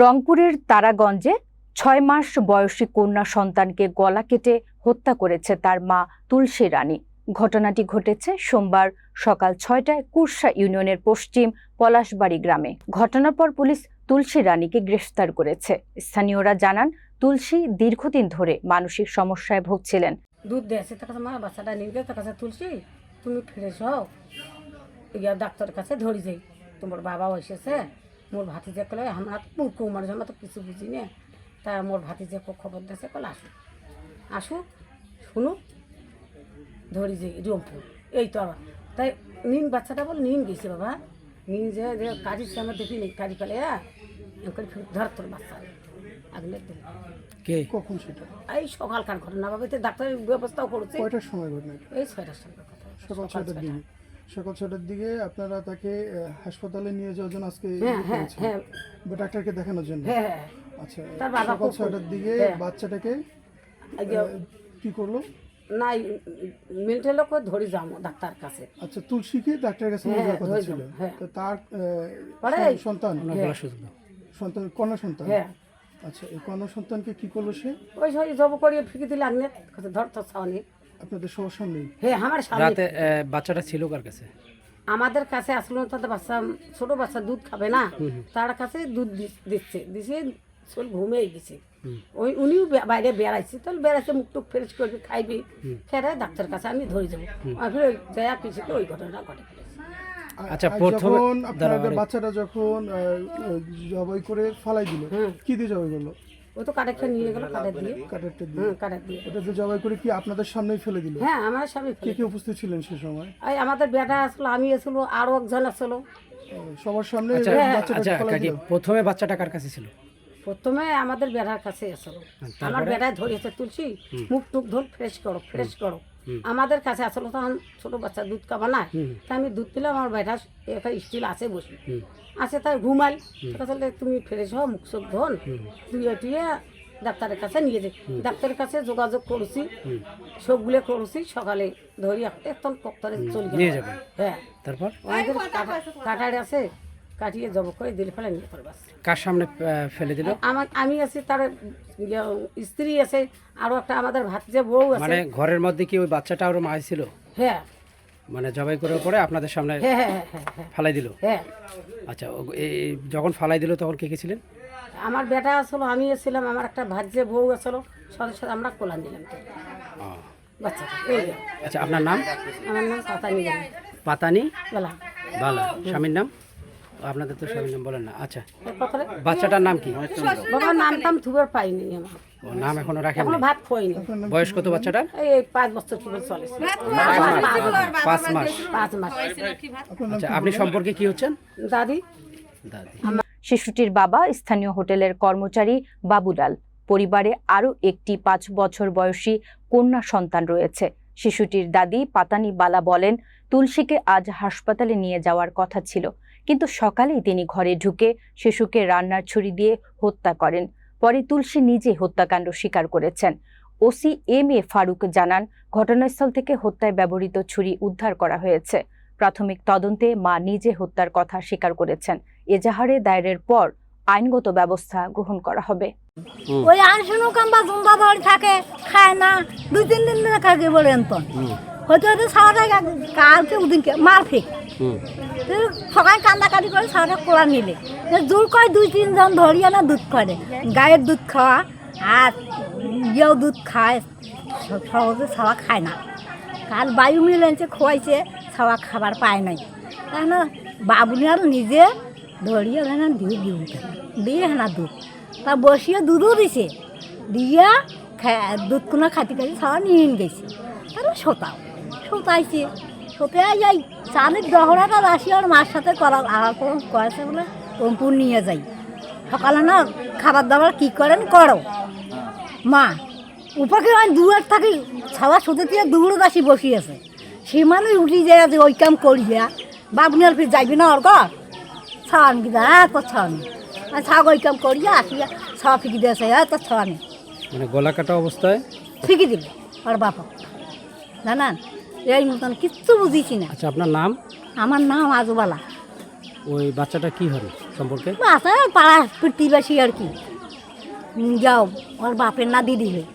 রংপুরের তারাগঞ্জে ছয় মাস বয়সী কন্যা সন্তানকে গলা কেটে হত্যা করেছে তার মা তুলসী রানী। ঘটনাটি ঘটেছে সোমবার সকাল ছয়টায় কুরসা ইউনিয়নের পশ্চিম পলাশবাড়ি গ্রামে। ঘটনার পর পুলিশ তুলসী রানীকে গ্রেফতার করেছে। স্থানীয়রা জানান, তুলসী দীর্ঘদিন ধরে মানসিক সমস্যায় ভুগছিলেন। দুধ দিয়েছে তার কাছে, মা, বাচ্চাটা নিয়ে তার কাছে তুলসী, তুমি ফ্রেশ হও ইয়া ডাক্তারের কাছে ধরি যাই। তোমার বাবা এসেছে মোর ভাতিজা কলে আমরা তো মূর্খ মানুষ আমরা তো কিছু বুঝি না। তা মোর ভাতিজা খবর দিয়েছে কলে আসুক আসুক শুনুক ধরি যে রংপুর এই তো আবার। তাই নিন বাচ্চাটা বল নিন গেছে বাবা। নিন যে যে কাজের সময় দেখি নি কাজী কলে এমন ধর তোর বাচ্চা। আগলে কে? কখন সেটা? এই সকালকার ঘটনা বাবাতে ডাক্তারের ব্যবস্থাও করছে। কয়টার সময় ঘটনা? এই ছয়টার সময় কথা। সকাল ছয়টার দিকে। সকাল ছয়টার দিকে আপনারা তাকে হাসপাতালে নিয়ে যাওয়ার জন্য আজকে হ্যাঁ ইয়ে হ্যাঁ। হ্যাঁ। ডাক্তারকে দেখানোর জন্য। আচ্ছা সকাল ছয়টার দিকে। বাচ্চাটাকে কি করল? না মেন্টাল লোক ধরে যাব ডাক্তার কাছে। আচ্ছা তুলসীকে ডাক্তারের কাছে নিয়ে যাওয়ার কথা ছিল। তো তার সন্তান? সন্তান কন্যা সন্তান? হ্যাঁ। আচ্ছা এই কন্যা সন্তানকে কি করল সে? ওই সব জব করিয়ে ফিকে দিলে আগে ধর তো সামনে আপনাদের সবার সামনেই হ্যাঁ আমার সামনে রাতে আহ, বাচ্চাটা ছিল কার কাছে? আমাদের কাছে আসলো তাদের বাচ্চা ছোট বাচ্চা দুধ খাবে না। তার কাছে দুধ দি- দিচ্ছে। দিছে চল ঘুমিয়ে গেছে ওই উনিও বে- বাইরে বেড়াইছে। তাহলে বেড়াইছে মুখ টুক ফ্রেশ করবি খাইবি। খেয়ে ডাক্তার কাছে আমি ধরে যাব। ওই দেয়া পিছিয়ে ওই ঘটনা ঘটে আর- আচ্ছা, আর প্রথমে- যখন আপনাদের বাচ্চাটা যখন আহ, জবাই করে ফালাই দিল। কি দিয়ে জবাই করল? ওই তো কাটা খেয়ে নিয়ে গেলো কাটা দিয়ে। কাটারটা দিয়ে। হ্যাঁ কাটা দিয়ে। ওটা যে জবাই করে কি আপনাদের সামনেই ফেলে দিল? হ্যাঁ আমার স্বামী কে কে উপস্থিত ছিলেন সে সময়? এই আমাদের বেটা আসলো আমি আসলো আরও একজন আসলো। সবার সামনে আচ্ছা আচ্ছা কাকি প্রথমে বাচ্চাটা কার কাছে ছিল? প্রথমে আমাদের বেড়ার কাছে আসলো। আমার বেড়ায় ধরেছে তুলসী মুখ টুক ধর ফ্রেশ করো ফ্রেশ করো। আমাদের কাছে আসলে তখন ছোট বাচ্চা দুধ খাবা না। তা আমি দুধ দিলাম আমার বেটা একটা স্টিল আছে বসে। আছে তাই ঘুমাই তাহলে তুমি ফ্রেশ হও মুখ চোখ ধন। তুই টুয়ে ডাক্তারের কাছে নিয়ে যাই। ডাক্তারের কাছে যোগাযোগ করছি। সবগুলো করছি সকালে ধরি একদম কক্তরে চলে যাবে। হ্যাঁ। তারপর? আমাদের কাটারে আছে। কাটিয়ে জব করে দিলে ফেলে নিয়ে করবে কার সামনে ফেলে দিল? আমার আমি আছি তার ইয়ে, স্ত্রী আছে আরও একটা আমাদের ভাতিজা বউ আছে। মানে ঘরের মধ্যে কি ওই বাচ্চাটা আরও মায় ছিল? হ্যাঁ। মানে জবাই করার পরে আপনাদের সামনে হ্যাঁ হ্যাঁ হ্যাঁ ফালাই দিল? হ্যাঁ। আচ্ছা এই যখন ফালাই দিল তখন কে কে ছিলেন? আমার বেটা আসলো আমি ছিলাম আমার একটা ভাজ্যে বউ আসলো সাথে সাথে আমরা কোলা নিলাম ও, বাচ্চাটা এই যে, আচ্ছা আপনার নাম? আমার নাম পাতানি পাতানি? বলা। বালা। স্বামীর নাম? আপনাদের তো নাম বলেন না। আচ্ছা। বাচ্চাটার নাম কি? বাবা নাম টাম থুবার পাইনি আমার। ও নাম এখনও রাখেন এখনও ভাত খোয়নি বয়স কত বাচ্চাটার এই এই পাঁচ বছর কি চলে। পাঁচ মাস। পাঁচ মাস। আচ্ছা আপনি সম্পর্কে কি হচ্ছেন? দাদি। দাদি। শিশুটির বাবা স্থানীয় হোটেলের কর্মচারী বাবুলাল। পরিবারে আরও একটি পাঁচ বছর বয়সী কন্যা সন্তান রয়েছে। শিশুটির দাদি পাতানি বালা বলেন তুলসীকে আজ হাসপাতালে নিয়ে যাওয়ার কথা ছিল। কিন্তু সকালেই তিনি ঘরে ঢুকে শিশুকে রান্নার ছুরি দিয়ে হত্যা করেন। পরে তুলসী নিজে হত্যাকাণ্ড স্বীকার করেছেন। ওসি এম এ ফারুক জানান ঘটনাস্থল থেকে হত্যায় ব্যবহৃত ছুরি উদ্ধার করা হয়েছে। প্রাথমিক তদন্তে মা নিজে হত্যার কথা স্বীকার করেছেন। এজাহারে দায়েরের পর আইনগত ব্যবস্থা গ্রহণ করা হবে। ওই আনশুনো কাম্বা জুম্বা ধরে থাকে খায় না দুই তিন দিন ধরে খাকে বলে এন্তন হয়তো হয়তো সারাটা কালকে ওদিনকে মার ফেক সবাই কান্দাকাটি করে সারাটা কোলা নিলে জোর করে দুই তিনজন ধরিয়া না দুধ করে। গায়ের দুধ খাওয়া আর ইয়েও দুধ খায়। সহজে সাওয়া খায় না। কাল বায়ু মিলেছে খোয়াইছে সাওয়া খাবার পায় নাই। তাই না বাবুনি আর নিজে ধরিয়ে না দিয়ে দিয়ে দিয়ে না দুধ। তা বসিয়ে দুধও দিছে। দিয়া দুধ কোনো খাতি খাতি সারা নিয়ে গেছে। তাহলে সোতাও সোতাইছে সোতাই যাই চালের দহরাটা আসি আর মার সাথে করা করে করেছে বলে রংপুর নিয়ে যাই। সকালে না খাবার দাবার কী করেন করো। মা উপাকে আমি দূর থাকি ছাওয়া সোতে দিয়ে দূরে দাসি বসিয়েছে। সে মানুষ উঠি যায় যে ওই কাম করিয়া বাবুনি আর ফির যাইবি না ওর ঘর। ছাওয়ান কি হ্যাঁ তো ছাওয়ানি। আমি ছাগ ওই কাম করিয়া আসিয়া ছাওয়া ফিকি দিয়েছে হ্যাঁ তো ছাওয়ানি। মানে গলা কাটা অবস্থায়? ফিকি দিবে ওর বাবা জানান? এই মতন কিচ্ছু বুঝিছি না। আচ্ছা আপনার নাম? আমার নাম আজবালা। ওই বাচ্চাটা কি হবে সম্পর্কে? বাচ্চা পাড়া প্রতিবাসী আর কি। যাও ওর বাপের না দিদি হয়ে